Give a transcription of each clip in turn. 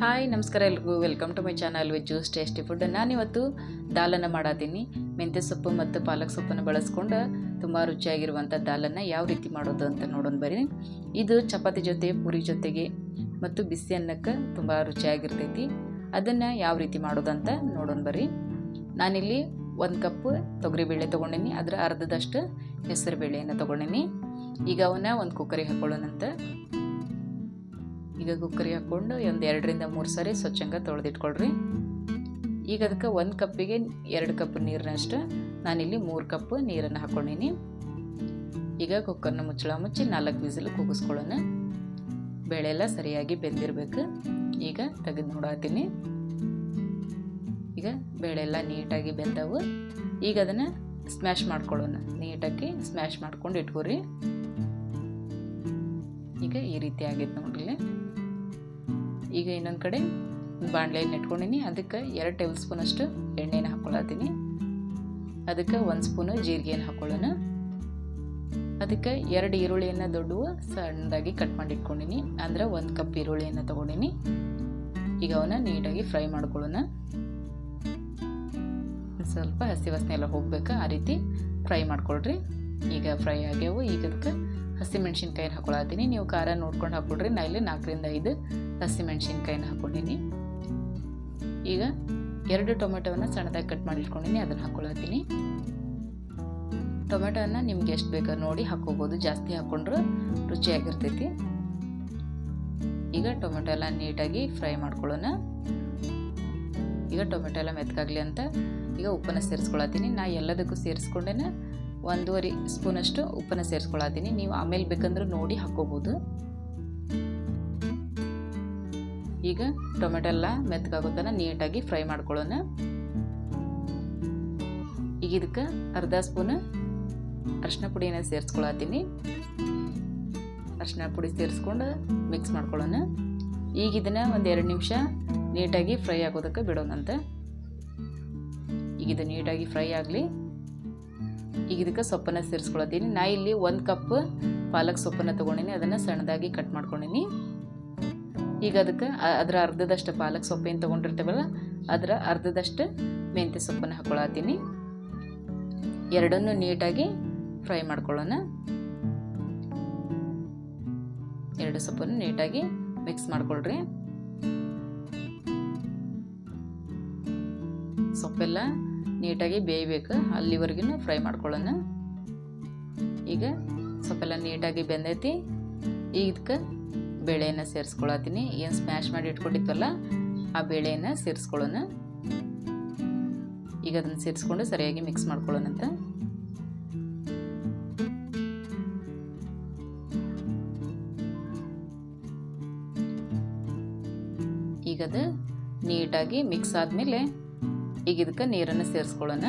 Hi, ನಮಸ್ಕಾರ ಎಲ್ರಿಗೂ. Welcome to my channel with juice tasty food ನಾನಿವತ್ತು ದಾಲನ್ನು ಮಾಡತ್ತೀನಿ ಮೆಂತ್ಯ ಸೊಪ್ಪು ಮತ್ತು ಪಾಲಕ್ ಸೊಪ್ಪನ್ನು ಬಳಸ್ಕೊಂಡು ತುಂಬ ರುಚಿಯಾಗಿರುವಂಥ ದಾಲನ್ನು ಯಾವ ರೀತಿ ಮಾಡೋದು ಅಂತ ನೋಡೋಣ ಬರ್ರಿ ಇದು ಚಪಾತಿ ಜೊತೆ, ಪೂರಿ ಜೊತೆಗೆ ಮತ್ತು ಬಿಸಿ ಅನ್ನಕ್ಕೆ ತುಂಬ ರುಚಿಯಾಗಿರ್ತೈತಿ. ಅದನ್ನು ಯಾವ ರೀತಿ ಮಾಡೋದು ಅಂತ ನೋಡೋಣ ಬರ್ರಿ ನಾನಿಲ್ಲಿ ಒಂದು ಕಪ್ ತೊಗರಿಬೇಳೆ ತೊಗೊಂಡೀನಿ. ಅದರ ಅರ್ಧದಷ್ಟು ಹೆಸರು ಬೇಳೆಯನ್ನು ತೊಗೊಂಡೀನಿ. ಈಗ ಅವನ್ನ ಒಂದು ಕುಕ್ಕರಿಗೆ ಹಾಕೊಳ್ಳೋಣಂತ ಈಗ ಕುಕ್ಕರಿಗೆ ಹಾಕ್ಕೊಂಡು ಒಂದು ಎರಡರಿಂದ ಮೂರು ಸಾರಿ ಸ್ವಚ್ಛಂಗ ತೊಳೆದಿಟ್ಕೊಳ್ರಿ. ಈಗ ಅದಕ್ಕೆ ಒಂದು ಕಪ್ಪಿಗೆ ಎರಡು ಕಪ್ ನೀರಿನಷ್ಟು ನಾನಿಲ್ಲಿ ಮೂರು ಕಪ್ ನೀರನ್ನು ಹಾಕ್ಕೊಂಡಿನಿ ಈಗ ಕುಕ್ಕರ್ನ ಮುಚ್ಚಳ ಮುಚ್ಚಿ ನಾಲ್ಕು ವಿಸಿಲು ಕೂಗಿಸ್ಕೊಳ್ಳೋಣ. ಬೇಳೆ ಎಲ್ಲ ಸರಿಯಾಗಿ ಬೆಂದಿರಬೇಕು. ಈಗ ತೆಗೆದು ನೋಡತ್ತೀನಿ ಈಗ ಬೇಳೆ ಎಲ್ಲ ನೀಟಾಗಿ ಬೆಂದವು. ಈಗ ಅದನ್ನು ಸ್ಮ್ಯಾಶ್ ಮಾಡ್ಕೊಳ್ಳೋಣ. ನೀಟಾಗಿ ಸ್ಮ್ಯಾಶ್ ಮಾಡ್ಕೊಂಡು ಇಟ್ಕೊರಿ. ಈಗ ಈ ರೀತಿ ಆಗೈತೆ ನೋಡ್ರಿ ಈಗ ಇನ್ನೊಂದು ಕಡೆ ಬಾಣಲೆಯಲ್ಲಿ ಇಟ್ಕೊಂಡಿನಿ ಅದಕ್ಕೆ ಎರಡು ಟೇಬಲ್ ಸ್ಪೂನಷ್ಟು ಎಣ್ಣೆನ ಹಾಕ್ಕೊಳತ್ತೀನಿ ಅದಕ್ಕೆ ಒಂದು ಸ್ಪೂನು ಜೀರಿಗೆಯನ್ನು ಹಾಕೊಳ್ಳೋಣ. ಅದಕ್ಕೆ ಎರಡು ಈರುಳ್ಳಿಯನ್ನು ದೊಡ್ಡವು ಸಣ್ಣದಾಗಿ ಕಟ್ ಮಾಡಿ ಇಟ್ಕೊಂಡಿನಿ ಅಂದ್ರೆ ಒಂದು ಕಪ್ ಈರುಳ್ಳಿಯನ್ನು ತೊಗೊಂಡಿನಿ. ಈಗ ಅವನ್ನ ನೀಟಾಗಿ ಫ್ರೈ ಮಾಡ್ಕೊಳ್ಳೋಣ. ಸ್ವಲ್ಪ ಹಸಿ ವಾಸನೆ ಎಲ್ಲ ಹೋಗ್ಬೇಕು? ಆ ರೀತಿ ಫ್ರೈ ಮಾಡ್ಕೊಳ್ರಿ. ಈಗ ಫ್ರೈ ಆಗ್ಯಾವು. ಈಗ ಅದಕ್ಕೆ ಹಸಿಮೆಣ್ಸಿನ್ಕಾಯಿನ ಹಾಕೊಳತ್ತೀನಿ. ನೀವು ಖಾರ ನೋಡ್ಕೊಂಡು ಹಾಕ್ಕೊಡ್ರಿ ನಾ ಇಲ್ಲಿ ನಾಲ್ಕರಿಂದ ಐದು ಹಸಿಮೆಣ್ಸಿನ್ಕಾಯಿನ ಹಾಕೊಂಡಿನಿ. ಈಗ ಎರಡು ಟೊಮೆಟೊವನ್ನು ಸಣ್ಣದಾಗಿ ಕಟ್ ಮಾಡಿ ಇಟ್ಕೊಂಡಿನಿ. ಅದನ್ನು ಹಾಕ್ಕೊಳತ್ತೀನಿ ಟೊಮೆಟೊನ ನಿಮ್ಗೆ ಎಷ್ಟು ಬೇಕೋ ನೋಡಿ ಹಾಕೋಬೋದು. ಜಾಸ್ತಿ ಹಾಕ್ಕೊಂಡ್ರೆ ರುಚಿಯಾಗಿರ್ತೈತಿ. ಈಗ ಟೊಮೆಟೊ ಎಲ್ಲ ನೀಟಾಗಿ ಫ್ರೈ ಮಾಡ್ಕೊಳ್ಳೋಣ. ಈಗ ಟೊಮೆಟೊ ಎಲ್ಲ ಮೆತ್ಕಾಗಲಿ ಅಂತ ಈಗ ಉಪ್ಪನ್ನು ಸೇರಿಸ್ಕೊಳತ್ತೀನಿ. ನಾ ಎಲ್ಲದಕ್ಕೂ ಸೇರಿಸ್ಕೊಂಡೇನೆ ಒಂದೂವರೆ ಸ್ಪೂನಷ್ಟು ಉಪ್ಪನ್ನು ಸೇರಿಸ್ಕೊಳತ್ತೀನಿ ನೀವು ಆಮೇಲೆ ಬೇಕಂದ್ರೆ ನೋಡಿ ಹಾಕ್ಕೋಬೋದು. ಈಗ ಟೊಮೆಟೊ ಎಲ್ಲ ಮೆತ್ತಗಾಗೋ ನೀಟಾಗಿ ಫ್ರೈ ಮಾಡ್ಕೊಳ್ಳೋಣ. ಈಗ ಇದಕ್ಕೆ ಅರ್ಧ ಸ್ಪೂನ್ ಅರಿಶಿನ ಪುಡಿನ ಸೇರಿಸ್ಕೊಳತ್ತೀನಿ ಅರಿಶಿನ ಪುಡಿ ಸೇರಿಸ್ಕೊಂಡು ಮಿಕ್ಸ್ ಮಾಡ್ಕೊಳ್ಳೋಣ. ಈಗ ಇದನ್ನು ಒಂದು ಎರಡು ನಿಮಿಷ ನೀಟಾಗಿ ಫ್ರೈ ಆಗೋದಕ್ಕೆ ಬಿಡೋಣಂತೆ. ಈಗ ಇದು ನೀಟಾಗಿ ಫ್ರೈ ಆಗಲಿ. ಈಗ ಇದಕ್ಕೆ ಸೊಪ್ಪನ್ನು ಸೇರಿಸ್ಕೊಳತ್ತೀನಿ. ನಾ ಇಲ್ಲಿ ಒಂದು ಕಪ್ ಪಾಲಕ್ ಸೊಪ್ಪನ್ನು ತೊಗೊಂಡಿನಿ. ಅದನ್ನು ಸಣ್ಣದಾಗಿ ಕಟ್ ಮಾಡ್ಕೊಂಡಿನಿ. ಈಗ ಅದಕ್ಕೆ ಅದರ ಅರ್ಧದಷ್ಟು ಪಾಲಕ್ ಸೊಪ್ಪೇನು ತೊಗೊಂಡಿರ್ತೇವಲ್ಲ, ಅದರ ಅರ್ಧದಷ್ಟು ಮೆಂತ್ಯ ಸೊಪ್ಪನ್ನು ಹಾಕ್ಕೊಳತ್ತೀನಿ ಎರಡನ್ನೂ ನೀಟಾಗಿ ಫ್ರೈ ಮಾಡ್ಕೊಳ್ಳೋಣ. ಎರಡು ಸೊಪ್ಪನ್ನು ನೀಟಾಗಿ ಮಿಕ್ಸ್ ಮಾಡ್ಕೊಳ್ರಿ. ಸೊಪ್ಪೆಲ್ಲ ನೀಟಾಗಿ ಬೇಯಬೇಕು. ಅಲ್ಲಿವರೆಗೂ ಫ್ರೈ ಮಾಡ್ಕೊಳ್ಳೋಣ. ಈಗ ಸ್ವಲ್ಪೆಲ್ಲ ನೀಟಾಗಿ ಬೆಂದೈತಿ. ಈಗ ಇದಕ್ಕೆ ಬೇಳೆಯನ್ನು ಸೇರಿಸ್ಕೊಳತ್ತೀನಿ. ಏನು ಸ್ಮ್ಯಾಶ್ ಮಾಡಿ ಇಟ್ಕೊಂಡಿತ್ತಲ್ಲ ಆ ಬೇಳೆಯನ್ನು ಸೇರಿಸ್ಕೊಳ್ಳೋಣ. ಈಗ ಅದನ್ನು ಸೇರಿಸ್ಕೊಂಡು ಸರಿಯಾಗಿ ಮಿಕ್ಸ್ ಮಾಡ್ಕೊಳ್ಳೋಣಂತ ಈಗ ಅದು ನೀಟಾಗಿ ಮಿಕ್ಸ್ ಆದಮೇಲೆ ಈಗ ಇದಕ್ಕೆ ನೀರನ್ನು ಸೇರಿಸ್ಕೊಳ್ಳೋಣ.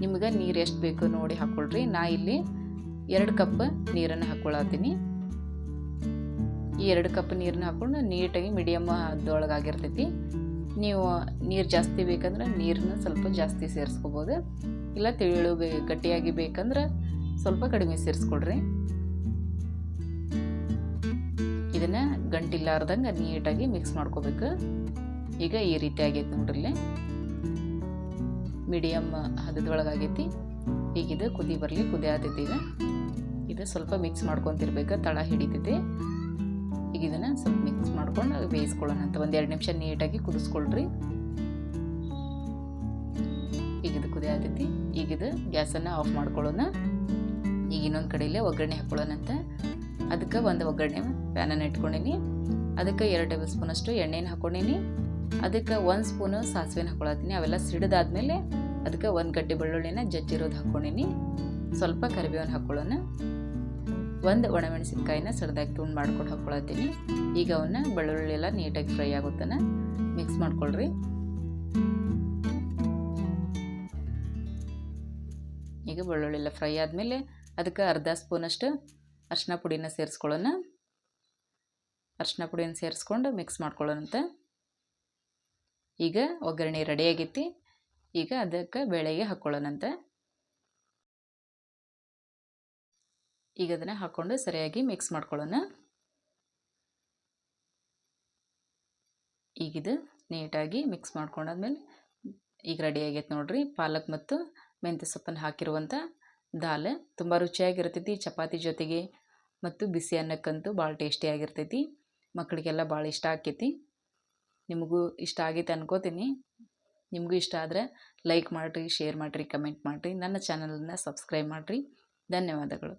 ನಿಮ್ಗೆ ನೀರು ಎಷ್ಟು ಬೇಕು ನೋಡಿ ಹಾಕ್ಕೊಳ್ರಿ ನಾ ಇಲ್ಲಿ ಎರಡು ಕಪ್ ನೀರನ್ನು ಹಾಕ್ಕೊಳತ್ತೀನಿ ಈ ಎರಡು ಕಪ್ ನೀರನ್ನ ಹಾಕ್ಕೊಂಡು ನೀಟಾಗಿ ಮೀಡಿಯಮ್ ಅದೊಳಗಾಗಿರ್ತೈತಿ ನೀವು ನೀರು ಜಾಸ್ತಿ ಬೇಕಂದ್ರೆ ನೀರನ್ನ ಸ್ವಲ್ಪ ಜಾಸ್ತಿ ಸೇರಿಸ್ಕೋಬೋದು. ಇಲ್ಲ ತಿಳಿಳು ಬೇ ಗಟ್ಟಿಯಾಗಿ ಬೇಕಂದ್ರೆ ಸ್ವಲ್ಪ ಕಡಿಮೆ ಸೇರಿಸ್ಕೊಳ್ರಿ. ಇದನ್ನು ಗಂಟಿಲ್ಲಾರ್ದಂಗೆ ನೀಟಾಗಿ ಮಿಕ್ಸ್ ಮಾಡ್ಕೋಬೇಕು. ಈಗ ಈ ರೀತಿ ಆಗೈತೆ ನೋಡ್ರಿ ಮೀಡಿಯಮ್ ಹದದೊಳಗಾಗೈತಿ. ಈಗ ಇದು ಕುದಿ ಬರಲಿ, ಕುದಿ ಆತೈತಿ ಈಗ. ಇದು ಸ್ವಲ್ಪ ಮಿಕ್ಸ್ ಮಾಡ್ಕೊತಿರ್ಬೇಕು, ತಳ ಹಿಡಿತೈತಿ. ಈಗ ಇದನ್ನು ಸ್ವಲ್ಪ ಮಿಕ್ಸ್ ಮಾಡ್ಕೊಂಡು ಬೇಯಿಸ್ಕೊಳ್ಳೋಣ ಅಂತ. ಒಂದು ಎರಡು ನಿಮಿಷ ನೀಟಾಗಿ ಕುದಿಸ್ಕೊಳ್ರಿ. ಈಗ ಇದು ಕುದಿ ಆತೈತಿ. ಈಗ ಇದು ಗ್ಯಾಸನ್ನು ಆಫ್ ಮಾಡ್ಕೊಳ್ಳೋಣ. ಈಗ ಇನ್ನೊಂದು ಕಡೆಯಲ್ಲೇ ಒಗ್ಗರಣೆ ಹಾಕ್ಕೊಳ್ಳೋಣ ಅಂತ. ಅದಕ್ಕೆ ಒಂದು ಒಗ್ಗರಣೆ ಪ್ಯಾನನ್ನು ಇಟ್ಕೊಂಡಿನಿ. ಅದಕ್ಕೆ ಎರಡು ಟೇಬಲ್ ಸ್ಪೂನಷ್ಟು ಎಣ್ಣೆನ ಹಾಕ್ಕೊಂಡಿನಿ ಅದಕ್ಕೆ ಒಂದು ಸ್ಪೂನು ಸಾಸಿವೆನ ಹಾಕೊಳತ್ತೀನಿ. ಅವೆಲ್ಲ ಸಿಡಿದಾದ್ಮೇಲೆ ಅದಕ್ಕೆ ಒಂದು ಗಡ್ಡೆ ಬೆಳ್ಳುಳ್ಳಿನ ಜಜ್ಜಿರೋದು ಹಾಕ್ಕೊಂಡಿನಿ ಸ್ವಲ್ಪ ಕರಿಬೇವನ್ನ ಹಾಕ್ಕೊಳ್ಳೋಣ ಒಂದು ಒಣಮೆಣಸಿನ್ಕಾಯಿನ ಸಡ್ದಾಗಿ ತುಂಡು ಮಾಡ್ಕೊಂಡು ಹಾಕ್ಕೊಳತ್ತೀನಿ ಈಗ ಅವನ್ನ ಬೆಳ್ಳುಳ್ಳಿ ಎಲ್ಲ ನೀಟಾಗಿ ಫ್ರೈ ಆಗುತ್ತಾನ, ಮಿಕ್ಸ್ ಮಾಡ್ಕೊಳ್ರಿ. ಈಗ ಬೆಳ್ಳುಳ್ಳಿ ಎಲ್ಲ ಫ್ರೈ ಆದಮೇಲೆ ಅದಕ್ಕೆ ಅರ್ಧ ಸ್ಪೂನಷ್ಟು ಅರ್ಶಿನ ಪುಡಿನ ಸೇರಿಸ್ಕೊಳ್ಳೋಣ ಅರ್ಶಿನ ಪುಡಿನ ಸೇರಿಸ್ಕೊಂಡು ಮಿಕ್ಸ್ ಮಾಡ್ಕೊಳ್ಳೋಣಂತ. ಈಗ ಒಗ್ಗರಣೆ ರೆಡಿ ಆಗೈತಿ. ಈಗ ಅದಕ್ಕೆ ಬೇಳೆಗೆ ಹಾಕ್ಕೊಳ್ಳೋಣಂತೆ ಈಗ ಅದನ್ನು ಹಾಕ್ಕೊಂಡು ಸರಿಯಾಗಿ ಮಿಕ್ಸ್ ಮಾಡ್ಕೊಳ್ಳೋಣ. ಈಗಿದು ನೀಟಾಗಿ ಮಿಕ್ಸ್ ಮಾಡ್ಕೊಂಡಾದ್ಮೇಲೆ ಈಗ ರೆಡಿ ಆಗೈತೆ ನೋಡಿರಿ. ಪಾಲಕ್ ಮತ್ತು ಮೆಂತ್ಯ ಸೊಪ್ಪನ್ನು ಹಾಕಿರುವಂಥ ದಾಲ್ ತುಂಬ ರುಚಿಯಾಗಿರ್ತೈತಿ. ಚಪಾತಿ ಜೊತೆಗೆ ಮತ್ತು ಬಿಸಿ ಅನ್ನಕ್ಕಂತೂ ಭಾಳ ಟೇಸ್ಟಿಯಾಗಿರ್ತೈತಿ ಮಕ್ಕಳಿಗೆಲ್ಲ ಭಾಳ ಇಷ್ಟ ಆಕೈತಿ. ನಿಮಗೂ ಇಷ್ಟ ಆಗೈತೆ ಅನ್ಕೋತೀನಿ. ನಿಮಗೂ ಇಷ್ಟ ಆದರೆ ಲೈಕ್ ಮಾಡಿರಿ ಶೇರ್ ಮಾಡಿರಿ ಕಮೆಂಟ್ ಮಾಡಿರಿ. ನನ್ನ ಚಾನಲನ್ನು ಸಬ್ಸ್ಕ್ರೈಬ್ ಮಾಡಿರಿ. ಧನ್ಯವಾದಗಳು.